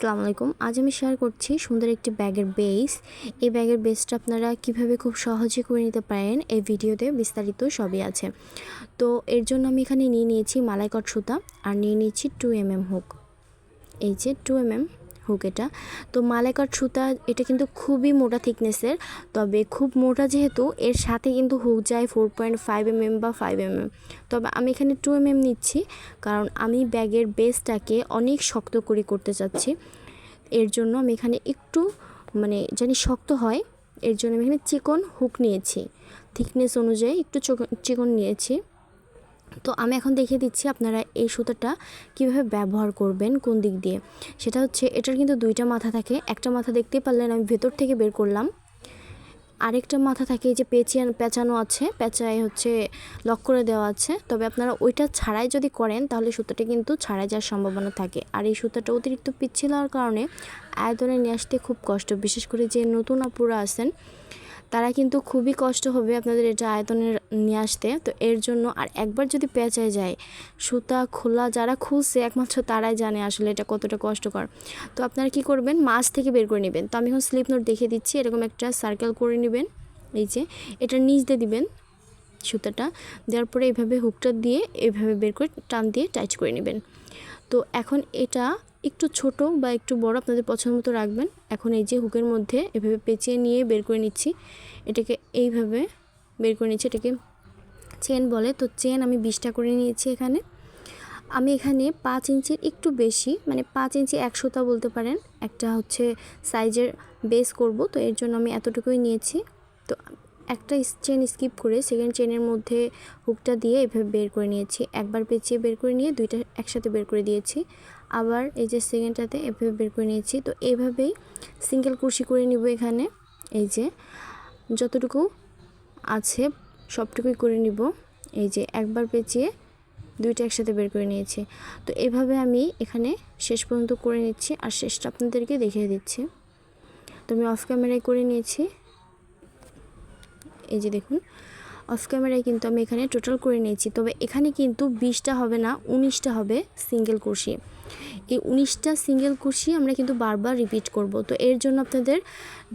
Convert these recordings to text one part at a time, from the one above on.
আসসালামু আলাইকুম। আজ আমি শেয়ার করছি সুন্দর একটি ব্যাগের বেস এই ব্যাগের বেসটা আপনারা কীভাবে খুব সহজে করে নিতে পারেন? এই ভিডিওতে বিস্তারিত সবই আছে। তো এর জন্য আমি এখানে নিয়ে নিয়েছি মালাইকট সুতা আর নিয়ে নিয়েছি টু এম এম হুক এই যে টু এম এম হুক এটা। তো মালাইকট সুতা, এটা কিন্তু খুবই মোটা থিকনেসের তবে খুব মোটা যেহেতু, এর সাথে কিন্তু হুক যায় four point five m m বা ফাইভ এম এম তবে আমি এখানে টু এম এম নিচ্ছি, কারণ আমি ব্যাগের বেসটাকে অনেক শক্ত করে করতে চাচ্ছি। এর জন্য আমি এখানে একটু মানে জানি শক্ত হয়, এর জন্য আমি এখানে চিকন হুক নিয়েছি। থিকনেস অনুযায়ী একটু চিকন নিয়েছি। তো আমি এখন দেখিয়ে দিচ্ছি আপনারা এই সুতোটা কীভাবে ব্যবহার করবেন, কোন দিক দিয়ে। সেটা হচ্ছে, এটার কিন্তু দুইটা মাথা থাকে। একটা মাথা দেখতেই পারলেন আমি ভেতর থেকে বের করলাম। আরেকটা মাথা থাকে যে পেঁচিয়ান পেঁচানো আছে। পেঁচায় হচ্ছে লক করে দেওয়া আছে। তবে আপনারা ওইটা ছাড়াই যদি করেন, তাহলে সুতোটা কিন্তু ছাড়াই যাওয়ার সম্ভাবনা থাকে। আর এই সুতোটা অতিরিক্ত পিচ্ছিল হওয়ার কারণে আয়তনে নিয়ে আসতে খুব কষ্ট। বিশেষ করে যে নতুন আপুরা আছেন তারা কিন্তু খুবই কষ্ট হবে আপনাদের এটা আয়তনে নিয়ে আসতে। তো এর জন্য আর একবার যদি পেঁচায় যায়, সুতা, খোলা যারা খুলছে, একমাত্র তারাই জানে আসলে এটা কতটা কষ্টকর। তো আপনারা কি করবেন? মাছ থেকে বের করে নেবেন। তো আমি এখন স্লিপ নোট দেখে দিচ্ছি, এরকম একটা সার্কেল করে নেবেন। এই যে, এটা নিচ দিয়ে দিবেন সুতাটা। দেওয়ার পরে এইভাবে হুকটা দিয়ে এইভাবে বের করে টান দিয়ে টাইট করে নেবেন। তো এখন এটা একটু ছোট বা একটু বড় আপনাদের পছন্দ মতো রাখবেন। এখন এই যে হুকের মধ্যে এভাবে পেঁচিয়ে নিয়ে বের করে নিচ্ছি। এটাকে এইভাবে বের করে নিচ্ছি, এটাকে চেন বলে। তো চেন আমি বিশটা করে নিয়েছি এখানে। আমি এখানে পাঁচ ইঞ্চির একটু বেশি মানে পাঁচ ইঞ্চি একশোটা বলতে পারেন। একটা হচ্ছে সাইজের বেস করব, তো এর জন্য আমি এতটুকুই নিয়েছি। তো একটা চেন স্কিপ করে সেকেন্ড চেনের মধ্যে হুকটা দিয়ে এভাবে বের করে নিয়েছি। একবার পেঁচিয়ে বের করে নিয়ে দুইটা একসাথে বের করে দিয়েছি। আবার এই যে সেকেন্ডটাতে এভাবে বের করে নিয়েছি। তো এভাবেই সিঙ্গেল কুর্সি করে নিব এখানে। এই যে যতটুকু আছে সবটুকুই করে নিব। এই যে একবার পেঁচিয়ে দুইটা একসাথে বের করে নিয়েছি। তো এভাবে আমি এখানে শেষ পর্যন্ত করে নিচ্ছি। আর শেষটা আপনাদেরকে দেখিয়ে দিচ্ছি। তো আমি অফ ক্যামেরায় করে নিয়েছি। এই যে দেখুন অফ ক্যামেরায় কিন্তু আমি এখানে টোটাল করে নিয়েছি। তবে এখানে কিন্তু বিশটা হবে না, উনিশটা হবে সিঙ্গেল কুর্সি এই উনিশটা সিঙ্গেল কুর্সি আমরা কিন্তু বারবার রিপিট করব। তো এর জন্য আপনাদের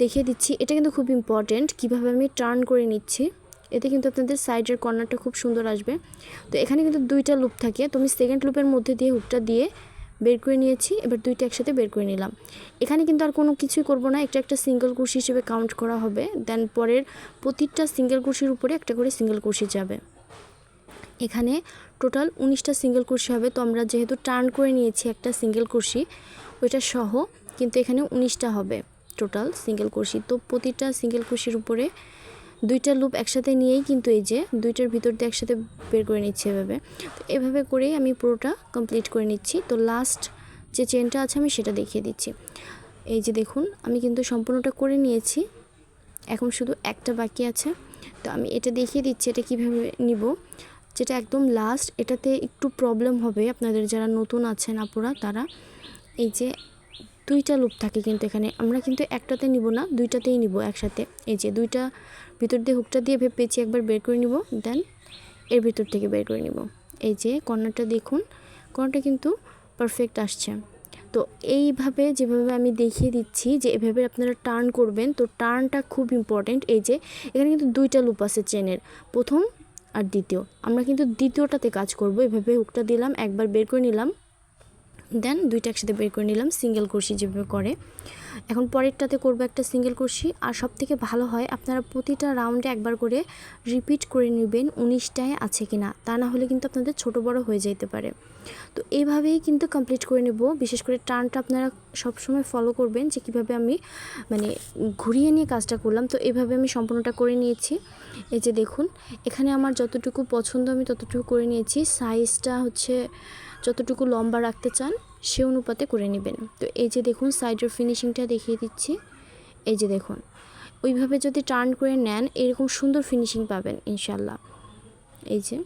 দেখিয়ে দিচ্ছি, এটা কিন্তু খুব ইম্পর্ট্যান্ট কীভাবে আমি টার্ন করে নিচ্ছি। এতে কিন্তু আপনাদের সাইডের কর্নারটা খুব সুন্দর আসবে। তো এখানে কিন্তু দুইটা লুপ থাকে। তো আমি সেকেন্ড লুপের মধ্যে দিয়ে হুকটা দিয়ে বের করে নিয়েছি, এবার দুইটা একসাথে বের করে নিলাম। এখানে কিন্তু আর কোনো কিছুই করব না, একটা একটা সিঙ্গেল কুর্সি হিসেবে কাউন্ট করা হবে দেন পরের প্রতিটা সিঙ্গেল কুর্সির উপরে একটা করে সিঙ্গেল কুর্সি যাবে। এখানে টোটাল উনিশটা সিঙ্গেল কুর্সি হবে, তো আমরা যেহেতু টার্ন করে নিয়েছি একটা সিঙ্গেল কুর্সি ওইটা সহ কিন্তু এখানে উনিশটা হবে টোটাল সিঙ্গেল কুর্সি তো প্রতিটা সিঙ্গেল কুর্সির উপরে দুইটা লুপ একসাথে নিয়েই কিন্তু এই যে দুইটার ভিতর দিয়ে একসাথে বের করে নিচ্ছি এভাবে। তো এভাবে করেই আমি পুরোটা কমপ্লিট করে নিচ্ছি। তো লাস্ট যে চেনটা আছে আমি সেটা দেখিয়ে দিচ্ছি। এই যে দেখুন, আমি কিন্তু সম্পূর্ণটা করে নিয়েছি। এখন শুধু একটা বাকি আছে। তো আমি এটা দেখিয়ে দিচ্ছি, এটা কীভাবে নিব। যেটা একদম লাস্ট এটাতে একটু প্রবলেম হবে। আপনাদের যারা নতুন আছেন আপুরা, তারা, এই যে দুইটা লুপ থাকে কিন্তু এখানে। আমরা কিন্তু একটাতে নিব না, দুইটাতেই নিব একসাথে। এই যে দুইটা ভিতর দিয়ে হুকটা দিয়ে ভেবে একবার বের করে নিব দেন এর ভিতর থেকে বের করে নিব। এই যে কর্নারটা দেখুন, কর্নারটা কিন্তু পারফেক্ট আসছে। তো এইভাবে যেভাবে আমি দেখিয়ে দিচ্ছি যে এভাবে আপনারা টার্ন করবেন, তো টার্নটা খুব ইম্পর্টেন্ট এই যে এখানে কিন্তু দুইটা লুপ আছে চেনের প্রথম আর দ্বিতীয়। আমরা কিন্তু দ্বিতীয়টাতে কাজ করব, এভাবে হুকটা দিলাম, একবার বের করে নিলাম। দেন দুইটা একসাথে বের করে নিলাম সিঙ্গেল কুরসি যেভাবে করে। এখন পরেরটাতে করব একটা সিঙ্গেল কুর্সি আর সব থেকে ভালো হয়, আপনারা প্রতিটা রাউন্ডে একবার করে রিপিট করে নেবেন উনিশটায় আছে কি না তা না হলে কিন্তু আপনাদের ছোট বড় হয়ে যেতে পারে। তো এইভাবেই কিন্তু কমপ্লিট করে নেব। বিশেষ করে টার্নটা আপনারা সবসময় ফলো করবেন যে কীভাবে আমি মানে ঘুরিয়ে নিয়ে কাজটা করলাম। তো এইভাবে আমি সম্পূর্ণটা করে নিয়েছি। এই যে দেখুন, এখানে আমার যতটুকু পছন্দ আমি ততটুকু করে নিয়েছি। সাইজটা হচ্ছে যতটুকু লম্বা রাখতে চান সে অনুপাতে করে নেবেন। তো এই যে দেখুন সাইডের ফিনিশিংটা দেখিয়ে দিচ্ছি। এই যে দেখুন, ওইভাবে যদি টার্ন করে নেন, এরকম সুন্দর ফিনিশিং পাবেন ইনশাল্লাহ এই যে,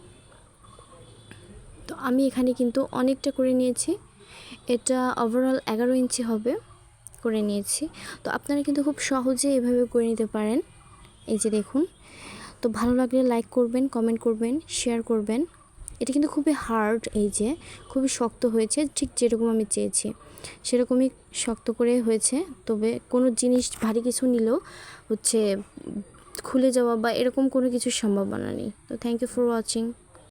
তো আমি এখানে কিন্তু অনেকটা করে নিয়েছি। এটা ওভারঅল এগারো ইঞ্চি হবে করে নিয়েছি। তো আপনারা কিন্তু খুব সহজে এভাবে করে নিতে পারেন। এই যে দেখুন, তো ভালো লাগলে লাইক করবেন কমেন্ট করবেন শেয়ার করবেন। এটা কিন্তু খুবই হার্ড এই যে, খুবই শক্ত হয়েছে, ঠিক যেরকম আমি চেয়েছি। সেরকমই শক্ত করে হয়েছে, তবে কোনো জিনিস ভারী কিছু নিলেও হচ্ছে খুলে যাওয়া বা এরকম কোনো কিছু সম্ভাবনা নেই। তো থ্যাংক ইউ ফর ওয়াচিং